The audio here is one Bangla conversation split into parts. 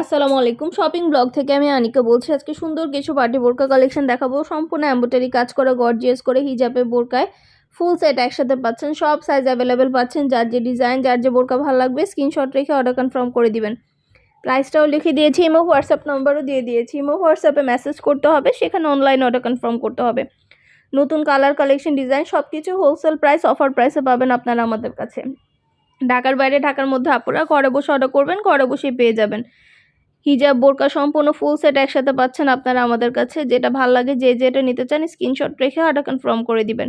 আসসালামু আলাইকুম। শপিং ব্লগ থেকে আমি আনিকা বলছি, আজকে সুন্দর কিছু পার্টি বোরকা কালেকশন দেখাবো। সম্পূর্ণ এম্বোটারি কাজ করা গর্জিয়াস করে হিজাবে বোরকায় ফুল সেট একসাথে পাচ্ছেন। সব সাইজ অ্যাভেলেবেল পাচ্ছেন। যার যে ডিজাইন যার যে বোরকা ভালো লাগবে স্ক্রিনশট রেখে অর্ডার কনফার্ম করে দিবেন। প্রাইসটাও লিখে দিয়েছি ইমো হোয়াটসঅ্যাপ নাম্বারও দিয়ে দিয়েছি। ইমো হোয়াটসঅ্যাপে মেসেজ করতে হবে, সেখানে অনলাইন অর্ডার কনফার্ম করতে হবে। নতুন কালার কালেকশন ডিজাইন সব কিছু হোলসেল প্রাইস অফার প্রাইসে পাবেন আপনারা আমাদের কাছে। ঢাকার বাইরে, ঢাকার মধ্যে আপনারা ঘরে বসে অর্ডার করবেন, ঘরে বসেই পেয়ে যাবেন। হিজাব, বোরকা সম্পূর্ণ ফুল সেট একসাথে পাচ্ছেন আপনারা আমাদের কাছে। যেটা ভালো লাগে, যে যেটা নিতে চান স্ক্রিনশট রেখে অর্ডার কনফার্ম করে দিবেন।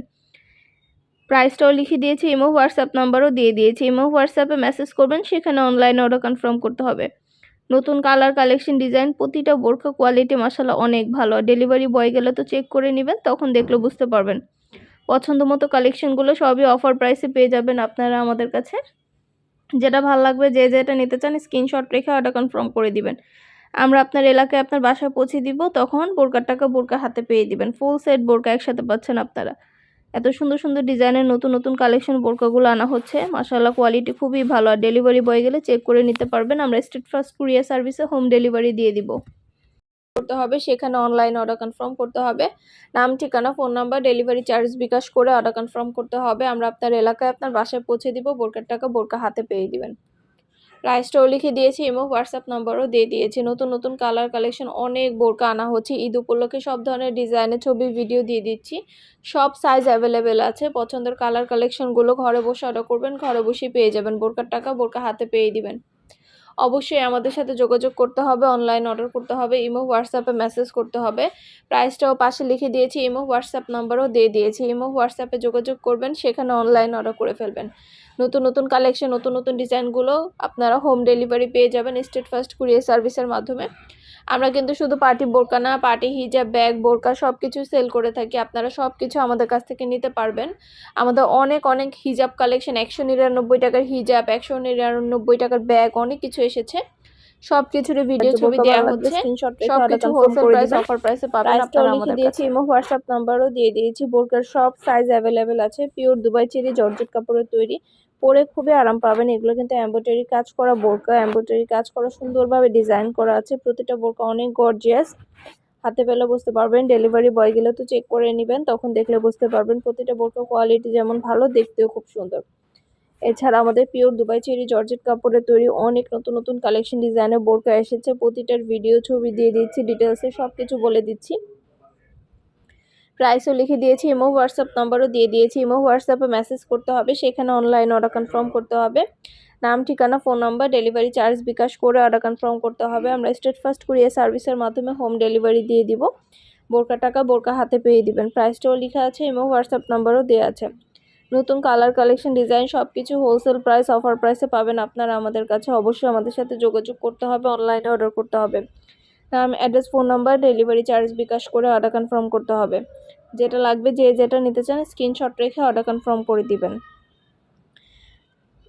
প্রাইসটাও লিখে দিয়েছি ইমো হোয়াটসঅ্যাপ নাম্বারও দিয়ে দিয়েছি। ইমো হোয়াটসঅ্যাপে মেসেজ করবেন, সেখানে অনলাইনে অর্ডার কনফার্ম করতে হবে। নতুন কালার কালেকশন ডিজাইন প্রতিটা বোরকা কোয়ালিটি মশালা অনেক ভালো। ডেলিভারি বয় গেলে তো চেক করে নেবেন, তখন দেখলে বুঝতে পারবেন। পছন্দ মতো কালেকশনগুলো সবই অফার প্রাইসে পেয়ে যাবেন আপনারা আমাদের কাছে। যেটা ভালো লাগবে, যে যেটা নিতে চান স্ক্রিনশট রেখে অর্ডার কনফার্ম করে দিবেন। আমরা আপনার এলাকায় আপনার বাসায় পৌঁছে দিব, তখন বোরকার টাকা বোরকা হাতে পেয়ে দিবেন। ফুল সেট বোরকা একসাথে পাচ্ছেন আপনারা। এত সুন্দর সুন্দর ডিজাইনের নতুন নতুন কালেকশন বোরকাগুলো আনা হচ্ছে। মাসাল্লাহ কোয়ালিটি খুবই ভালো। আর ডেলিভারি বয় গেলে চেক করে নিতে পারবেন। আমরা স্টেট ফার্স্ট কুরিয়ার সার্ভিসে হোম ডেলিভারি দিয়ে দিব। করতে হবে, সেখানে অনলাইন অর্ডার কনফার্ম করতে হবে। নাম, ঠিকানা phone number delivery charge Bkash করে অর্ডার কনফার্ম করতে হবে। আমরা আপনার এলাকায় আপনার বাসায় পৌঁছে দিব, বোরকার টাকা বোরকা হাতে পেয়ে দিবেন। প্রাইসটাও লিখে দিয়েছি এবং হোয়াটসঅ্যাপ নাম্বারও দিয়ে দিয়েছি। নতুন নতুন কালার কালেকশন অনেক বোরকা আনা হচ্ছে। ঈদ উপলক্ষে সব ধরনের ডিজাইনের ছবি ভিডিও দিয়ে দিচ্ছি। সব সাইজ অ্যাভেলেবেল আছে। পছন্দের কালার কালেকশনগুলো ঘরে বসে অর্ডার করবেন, ঘরে বসেই পেয়ে যাবেন। বোরকার টাকা বোরকা হাতে পেয়ে দিবেন। অবশ্যই আমাদের সাথে যোগাযোগ করতে হবে অনলাইন অর্ডার করতে হবে, ইমো হোয়াটসঅ্যাপে মেসেজ করতে হবে। প্রাইসটাও পাশে লিখে দিয়েছি, ইমো হোয়াটসঅ্যাপ নাম্বারও দিয়ে দিয়েছি। ইমো হোয়াটসঅ্যাপে যোগাযোগ করবেন, সেখানে অনলাইন অর্ডার করে ফেলবেন। নতুন নতুন কালেকশন নতুন নতুন ডিজাইনগুলো আপনারা হোম ডেলিভারি পেয়ে যাবেন স্টেট ফার্স্ট কুরিয়ার সার্ভিসের মাধ্যমে। আমরা কিন্তু শুধু পার্টি বোরকা না পার্টি হিজাব ব্যাগ বোরকা সব কিছু সেল করে থাকি। আপনারা সব কিছু আমাদের কাছ থেকে নিতে পারবেন। আমাদের অনেক অনেক হিজাব কালেকশন একশো নিরানব্বই টাকার হিজাব একশো নিরানব্বই টাকার ব্যাগ অনেক কিছু এসেছে। সব কিছুর ভিডিও ছবি দেওয়া হচ্ছে। সব কিছু হোলসেল প্রাইস অফার প্রাইসে পাবেন আপনারা আমাদের দিয়েছি ইমো হোয়াটসঅ্যাপ নাম্বারও দিয়ে দিয়েছি। বোরকার সব সাইজ অ্যাভেলেবেল আছে পিওর দুবাই চেরি জর্জেট কাপড়ের তৈরি। পরে খুবই আরাম পাবেন। এগুলো কিন্তু এম্ব্রয়ডারি কাজ করা বোরকা এম্ব্রয়ডারি কাজ করা সুন্দরভাবে ডিজাইন করা আছে। প্রতিটা বোরকা অনেক গর্জিয়াস হাতে পেলে বুঝতে পারবেন ডেলিভারি বয় গেলে তো চেক করে নেবেন, তখন দেখলে বুঝতে পারবেন প্রতিটা বোরকা কোয়ালিটি যেমন ভালো, দেখতেও খুব সুন্দর। এছাড়া আমাদের পিওর দুবাই চেরি জর্জেট কাপড়ের তৈরি অনেক নতুন নতুন কালেকশন ডিজাইনের বোরকা এসেছে। প্রতিটার ভিডিও ছবি দিয়ে দিচ্ছি ডিটেলসে সব কিছু বলে দিচ্ছি। প্রাইসও লিখে দিয়েছি, ইমো হোয়াটসঅ্যাপ নাম্বারও দিয়ে দিয়েছি, ইমো হোয়াটসঅ্যাপে মেসেজ করতে হবে, সেখানে অনলাইন অর্ডার কনফার্ম করতে হবে। নাম, ঠিকানা phone number delivery charge Bkash করে অর্ডার কনফার্ম করতে হবে। আমরা স্টেট ফার্স্ট কুরিয়ার সার্ভিসের মাধ্যমে হোম ডেলিভারি দিয়ে দিব। বোরকা টাকা বোরকা হাতে পেয়ে দিবেন। প্রাইসটাও লেখা আছে, ইমো হোয়াটসঅ্যাপ নাম্বারও দেওয়া আছে। নতুন কালার কালেকশন ডিজাইন সব কিছু হোলসেল প্রাইস অফার প্রাইসে পাবেন আপনারা। আমাদের কাছে অবশ্যই আমাদের সাথে যোগাযোগ করতে হবে অনলাইনে অর্ডার করতে হবে। নাম, address, phone number, delivery charge Bkash করে অর্ডার কনফার্ম করতে হবে। যেটা লাগবে, যে যেটা নিতে চান স্ক্রিনশট রেখে অর্ডার কনফার্ম করে দিবেন।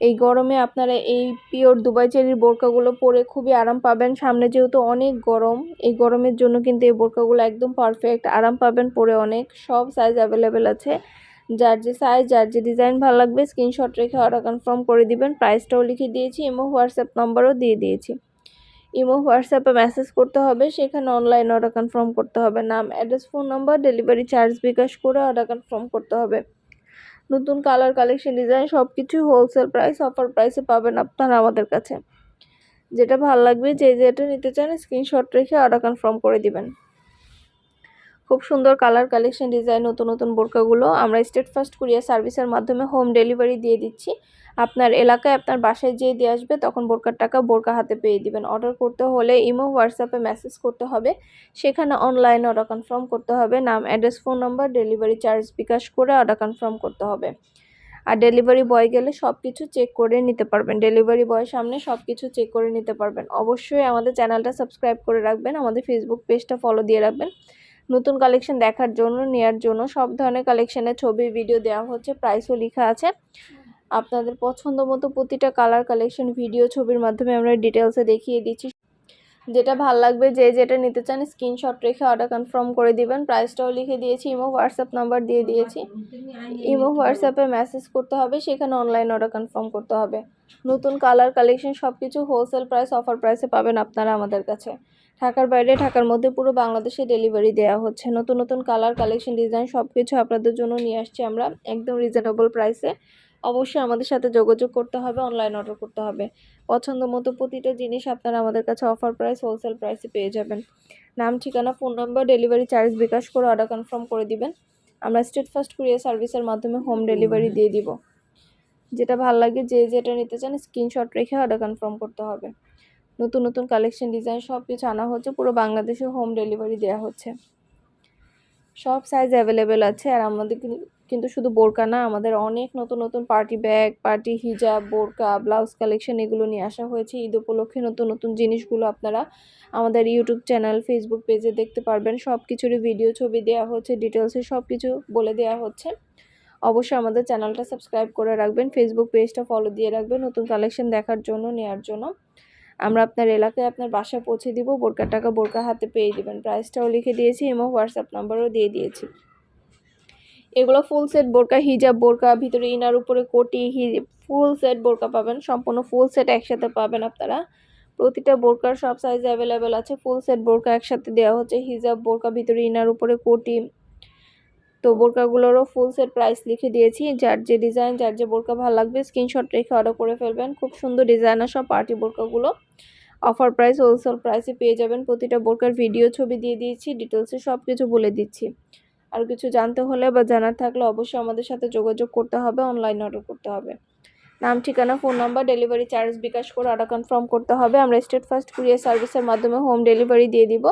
এই গরমে আপনারা এই পিওর দুবাই চেরির বোরকাগুলো পরে খুবই আরাম পাবেন। সামনে যেহেতু অনেক গরম, এই গরমের জন্য কিন্তু এই বোরকাগুলো একদম পারফেক্ট আরাম পাবেন পরে অনেক। সব সাইজ অ্যাভেলেবেল আছে। যার যে সাইজ যার যে ডিজাইন ভালো লাগবে স্ক্রিনশট রেখে অর্ডার কনফার্ম করে দিবেন। প্রাইসটাও লিখে দিয়েছি, এবং হোয়াটসঅ্যাপ নাম্বারও দিয়ে দিয়েছি। ইমো, হোয়াটসঅ্যাপে মেসেজ করতে হবে, সেখানে অনলাইন অর্ডার কনফার্ম করতে হবে। নাম address phone number delivery charge Bkash করে অর্ডার কনফার্ম করতে হবে। নতুন কালার কালেকশন ডিজাইন সব কিছু হোলসেল প্রাইস অফার প্রাইসে পাবেন আপনারা আমাদের কাছে। যেটা ভালো লাগবে, যে যেটা নিতে চান স্ক্রিনশট রেখে অর্ডার কনফার্ম করে দিবেন। খুব সুন্দর কালার কালেকশন ডিজাইন নতুন নতুন বোরকাগুলো আমরা স্টেট ফার্স্ট কুরিয়ার সার্ভিসের মাধ্যমে হোম ডেলিভারি দিয়ে দিচ্ছি। আপনার এলাকায় আপনার বাসায় যেয়ে দিয়ে আসবে, তখন বোরকার টাকা বোরকা হাতে পেয়ে দিবেন। অর্ডার করতে হলে ইমো হোয়াটসঅ্যাপে মেসেজ করতে হবে। সেখানে অনলাইনে অর্ডার কনফার্ম করতে হবে। নাম address phone number delivery charge Bkash করে অর্ডার কনফার্ম করতে হবে। আর ডেলিভারি বয় গেলে সব কিছু চেক করে নিতে পারবেন। ডেলিভারি বয়ের সামনে সব কিছু চেক করে নিতে পারবেন। অবশ্যই আমাদের চ্যানেলটা সাবস্ক্রাইব করে রাখবেন। আমাদের ফেসবুক পেজটা ফলো দিয়ে রাখবেন। নতুন কালেকশন দেখার জন্য, নেয়ার জন্য সব ধরনের কালেকশনের ছবি ভিডিও দেওয়া হচ্ছে। প্রাইসও লেখা আছে। আপনাদের পছন্দ মতো প্রতিটা কালার কালেকশন ভিডিও ছবির মাধ্যমে আমরা ডিটেলসে দেখিয়ে দিচ্ছি। যেটা ভালো লাগবে, যে যেটা নিতে চান স্ক্রিনশট রেখে অর্ডার কনফার্ম করে দিবেন। প্রাইসটাও লিখে দিয়েছি ইমো হোয়াটসঅ্যাপ নাম্বার দিয়ে দিয়েছি। ইমো হোয়াটসঅ্যাপে মেসেজ করতে হবে, সেখানে অনলাইন অর্ডার কনফার্ম করতে হবে। নতুন কালার কালেকশন সব কিছু হোলসেল প্রাইস অফার প্রাইসে পাবেন আপনারা আমাদের কাছে। ঢাকার বাইরে, ঢাকার মধ্যে পুরো বাংলাদেশে ডেলিভারি দেওয়া হচ্ছে। নতুন নতুন কালার কালেকশন ডিজাইন সব কিছু আপনাদের জন্য নিয়ে আসছি আমরা, একদম রিজনেবল প্রাইসে অবশ্যই আমাদের সাথে যোগাযোগ করতে হবে অনলাইন অর্ডার করতে হবে। পছন্দ মতো প্রতিটা জিনিস আপনারা আমাদের কাছে অফার প্রাইস হোলসেল প্রাইসে পেয়ে যাবেন। নাম, ঠিকানা phone number delivery charge bKash করে অর্ডার কনফার্ম করে দিবেন। আমরা স্টেট ফার্স্ট কুরিয়ার সার্ভিসের মাধ্যমে হোম ডেলিভারি দিয়ে দিব। যেটা ভালো লাগে, যে যেটা নিতে চান স্ক্রিনশট রেখে অর্ডার কনফার্ম করতে হবে। নতুন নতুন কালেকশন ডিজাইন সব কিছু আনা হচ্ছে, পুরো বাংলাদেশে হোম ডেলিভারি দেওয়া হচ্ছে। সব সাইজ অ্যাভেলেবেল আছে আর আমাদের কিন্তু শুধু বোরকা না, আমাদের অনেক নতুন নতুন পার্টি ব্যাগ পার্টি হিজাব বোরকা ব্লাউজ কালেকশন এগুলো নিয়ে আসা হয়েছে। ঈদ উপলক্ষে নতুন নতুন জিনিসগুলো আপনারা আমাদের ইউটিউব চ্যানেল ফেসবুক পেজে দেখতে পারবেন। সব কিছুরই ভিডিও ছবি দেওয়া হচ্ছে ডিটেলসে সব কিছু বলে দেওয়া হচ্ছে। অবশ্যই আমাদের চ্যানেলটা সাবস্ক্রাইব করে রাখবেন ফেসবুক পেজটা ফলো দিয়ে রাখবেন, নতুন কালেকশন দেখার জন্য নেওয়ার জন্য। আমরা আপনার এলাকায় আপনার বাসায় পৌঁছে দিব, বোরকার টাকা বোরকা হাতে পেয়ে দিবেন প্রাইসটাও লিখে দিয়েছি এবং হোয়াটসঅ্যাপ নাম্বারও দিয়ে দিয়েছি। এগুলো ফুল সেট বোরকা হিজাব বোরকা, ভিতরে ইনার উপরে কোটি ফুল সেট বোরকা পাবেন, সম্পূর্ণ ফুল সেট একসাথে পাবেন আপনারা। প্রতিটা বোরকার সব সাইজ অ্যাভেলেবেল আছে ফুল সেট বোরকা একসাথে দেওয়া হচ্ছে হিজাব বোরকা, ভিতরে ইনার উপরে কোটি। তো বোরকাগুলোরও ফুল সেট প্রাইস লিখে দিয়েছি, যার যে ডিজাইন যার যে বোরকা ভালো লাগবে স্ক্রিনশট রেখে অর্ডার করে ফেলবেন। খুব সুন্দর ডিজাইনার সব পার্টি বোরকাগুলো। অফার প্রাইস হোলসেল প্রাইসে পেয়ে যাবেন, প্রতিটা বোরকার ভিডিও ছবি দিয়ে দিয়েছি ডিটেলসে সব কিছু বলে দিচ্ছি। আর কিছু জানতে হলে বা জানার থাকলে অবশ্যই আমাদের সাথে যোগাযোগ করতে হবে অনলাইন অর্ডার করতে হবে। নাম, ঠিকানা phone number delivery charge bKash করে অর্ডার কনফার্ম করতে হবে। আমরা স্টেট ফার্স্ট কুরিয়ার সার্ভিসের মাধ্যমে হোম ডেলিভারি দিয়ে দিব।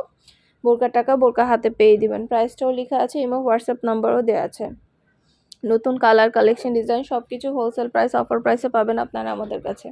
বোরকার টাকা বোরকা হাতে পেয়ে দিবেন। প্রাইসটাও লেখা আছে এবং হোয়াটসঅ্যাপ নাম্বারও দেওয়া আছে। নতুন কালার কালেকশন ডিজাইন সব কিছু হোলসেল প্রাইস অফার প্রাইসে পাবেন আপনারা আমাদের কাছে।